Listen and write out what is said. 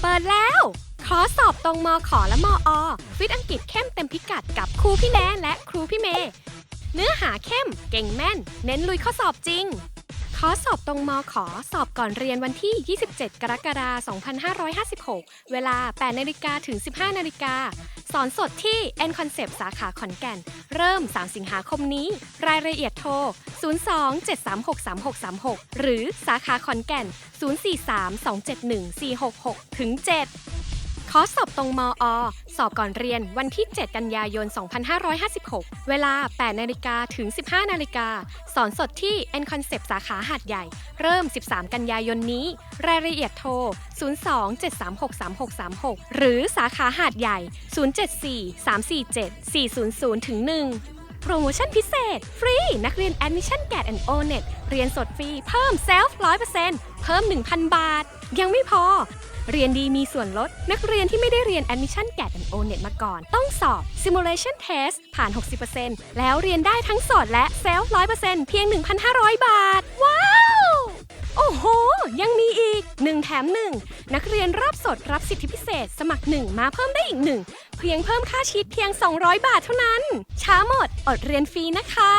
เปิดแล้ว ขอสอบตรงมอขอและมออฟิตอังกฤษเข้มเต็มพิกัดกับครูพี่แนนและครูพี่เมย์เนื้อหาเข้ม เก่งแม่น เน้นลุยข้อสอบจริง ขอสอบตรงมอขอสอบก่อนเรียนวันที่ 27 กรกฎาคม 2556 เวลา 8นาฬิกาถึง 15นาฬิกา สอนสดที่ N Concept สาขาขอนแก่น เริ่ม 3 สิงหาคมนี้ รายละเอียดโทร 02-736-3636 หรือสาขาขอนแก่น 043-271-466ถึง7 ขอสอบตรงมอ สอบก่อนเรียนวันที่ 7 กันยายน 2556 เวลา 8 นาฬิกาถึง 15 นาฬิกา สอนสดที่ N Concept สาขาหาดใหญ่ เริ่ม 13 กันยายนนี้ รายละเอียดโทร 02-736-3636 หรือสาขาหาดใหญ่ 074-347-400ถึง1โปรโมชั่นพิเศษ ฟรี นักเรียน Admission g a t and o n e t เรียนสดฟรี เพิ่ม Self 100%เเพิ่ม 1,000 บาท ยังไม่พอ เรียนดีมีส่วนลด นักเรียนที่ไม่ได้เรียน Admission g a t and o n e t มาก่อน ต้องสอบ Simulation Test ผ่าน 60%แล้วเรียนได้ทั้งสอดและ Self 100%เพียง 1,500 บาท ว้าว โอ้โห ยังมีอีก 1 แถม 1 นักเรียนรอบสดรับสิทธิพิเศษ สมัคร 1 มาเพิ่มได้อีก 1 เพียงเพิ่มค่าชีทเพียง 200 บาทเท่านั้น ช้าหมด อดเรียนฟรีนะคะ